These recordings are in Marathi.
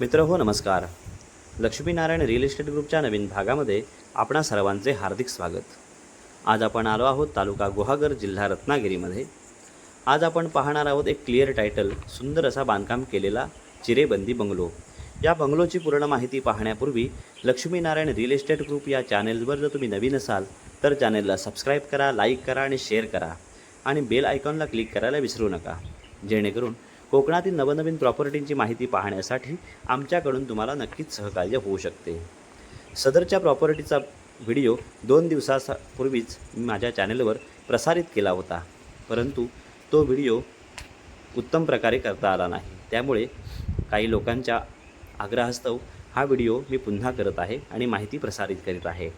मित्र हो नमस्कार. लक्ष्मीनारायण रिअल इस्टेट ग्रुपच्या नवीन भागामध्ये आपणा सर्वांचे हार्दिक स्वागत. आज आपण आलो आहोत तालुका गुहागर जिल्हा रत्नागिरीमध्ये. आज आपण पाहणार आहोत एक क्लिअर टायटल सुंदर असा बांधकाम केलेला चिरेबंदी बंगलो. या बंगलोची पूर्ण माहिती पाहण्यापूर्वी लक्ष्मीनारायण रिअल इस्टेट ग्रुप या चॅनेलवर जर तुम्ही नवीन असाल तर चॅनेलला सबस्क्राईब करा लाईक करा आणि शेअर करा. आणि बेल आयकॉनला क्लिक करायला विसरू नका. जेणेकरून कोकणातील नवनवीन प्रॉपर्टींची माहिती पाहण्यासाठी आमच्याकडून तुम्हाला नक्कीच सहकार्य होऊ शकते. सदरच्या प्रॉपर्टीचा व्हिडिओ दोन दिवसापूर्वीच मी माझ्या चॅनलवर प्रसारित केला होता परंतु तो व्हिडिओ उत्तम प्रकारे करता आला नाही. त्यामुळे काही लोकांच्या आग्रहास्तव हा व्हिडिओ मी पुन्हा करत आहे आणि माहिती प्रसारित करीत आहे.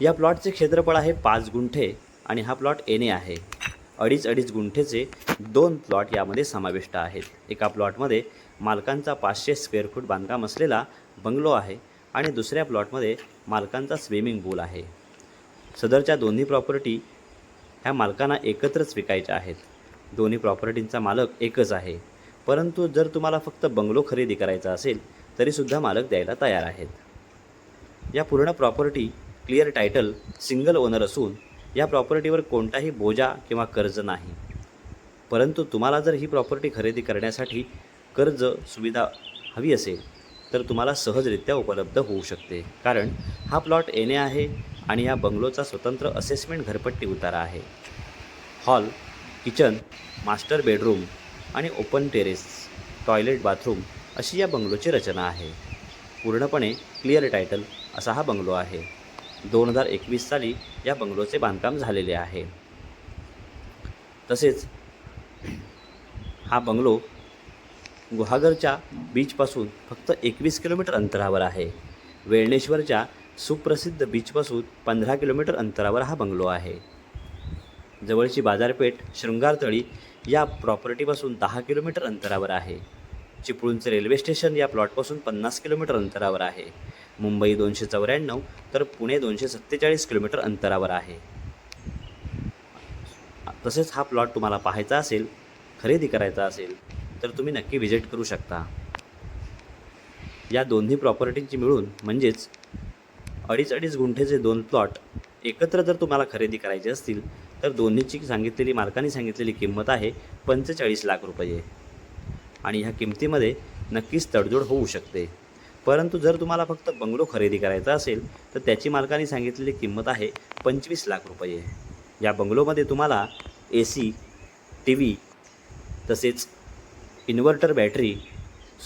या प्लॉटचे क्षेत्रफळ आहे पाच गुंठे आणि हा प्लॉट एने आहे. अडीच अडीच गुंठेचे दोन प्लॉट यामध्ये समाविष्ट आहेत. एका प्लॉटमध्ये मालकांचा पाचशे स्क्वेअर फूट बांधकाम असलेला बंगलो आहे आणि दुसऱ्या प्लॉटमध्ये मालकांचा स्विमिंग पूल आहे. सदरच्या दोन्ही प्रॉपर्टी ह्या मालकांना एकत्रच विकायच्या आहेत. दोन्ही प्रॉपर्टींचा मालक एकच आहे. परंतु जर तुम्हाला फक्त बंगलो खरेदी करायचा असेल तरीसुद्धा मालक द्यायला तयार आहेत. या पूर्ण property clear title single owner असून या प्रॉपर्टीवर कोणताही बोजा किंवा कर्ज नाही. परंतु तुम्हाला जर ही प्रॉपर्टी खरेदी करण्यासाठी कर्ज सुविधा हवी असेल तर तुम्हाला सहजरित्या उपलब्ध होऊ शकते. कारण हा प्लॉट एने आहे आणि या बंगलोचा स्वतंत्र असेसमेंट घरपट्टी उतारा आहे. हॉल किचन मास्टर बेडरूम आणि ओपन टेरेस टॉयलेट बाथरूम अशी या बंगलोची रचना आहे. पूर्णपणे क्लिअर टायटल असा हा बंगलो आहे. दोन हजार एकवीस साली या बंगलोचे बांधकाम झालेले आहे. तसेच हा बंगलो गुहागरच्या बीचपासून फक्त एकवीस किलोमीटर अंतरावर आहे. वेळणेश्वरच्या सुप्रसिद्ध बीचपासून पंधरा किलोमीटर अंतरावर हा बंगलो आहे. जवळची बाजारपेठ शृंगारतळी या प्रॉपर्टीपासून दहा किलोमीटर अंतरावर आहे. चिपळूणचे रेल्वे स्टेशन या प्लॉटपासून पन्नास किलोमीटर अंतरावर आहे. मुंबई दोनशे चौऱ्याण्णव तर पुणे दोनशे सत्तेचाळीस किलोमीटर अंतरावर आहे. तसेच हा प्लॉट तुम्हाला पाहायचा असेल खरेदी करायचा असेल तर तुम्ही नक्की व्हिजिट करू शकता. या दोन्ही प्रॉपर्टींची मिळून म्हणजेच अडीच अडीच गुंठेचे दोन प्लॉट एकत्र जर तुम्हाला खरेदी करायचे असतील तर दोन्हीची सांगितलेली मालकाने सांगितलेली किंमत आहे पंचेचाळीस लाख रुपये. आणि ह्या किमतीमध्ये नक्कीच तडजोड होऊ शकते. परंतु जर तुम्हाला फक्त बंगलो खरेदी करायचा असेल तर त्याची मालकाने सांगितलेली किंमत आहे पंचवीस लाख रुपये. या बंगलोमध्ये तुम्हाला ए सी टी व्ही तसेच इन्व्हर्टर बॅटरी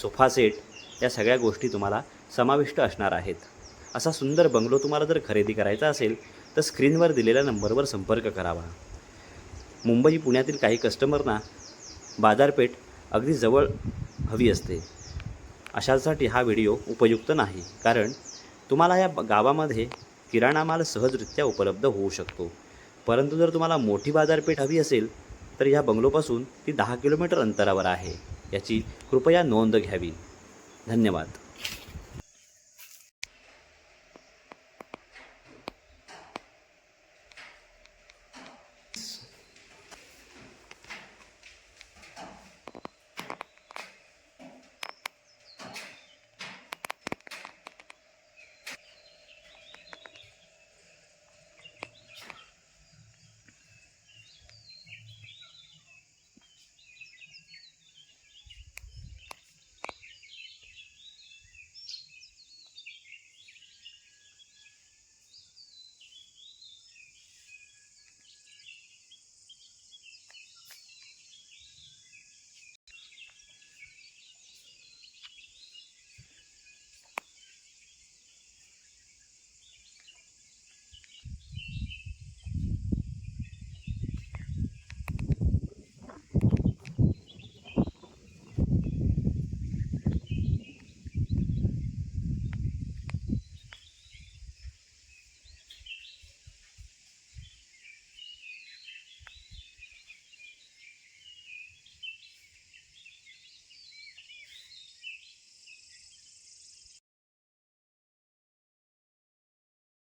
सोफा सेट या सगळ्या गोष्टी तुम्हाला समाविष्ट असणार आहेत. असा सुंदर बंगलो तुम्हाला जर खरेदी करायचा असेल तर स्क्रीनवर दिलेल्या नंबरवर संपर्क करावा. मुंबई पुण्यातील काही कस्टमरना बाजारपेठ अगदी जवळ हवी असते. अशासाठी हा व्हिडिओ उपयुक्त नाही कारण तुम्हाला या गावामध्ये किराणा माल सहजरित्या उपलब्ध होऊ शकतो. परंतु जर तुम्हाला मोठी बाजारपेठ हवी असेल तर ह्या बंगलोपासून ती दहा किलोमीटर अंतरावर आहे. याची कृपया नोंद घ्यावी. धन्यवाद.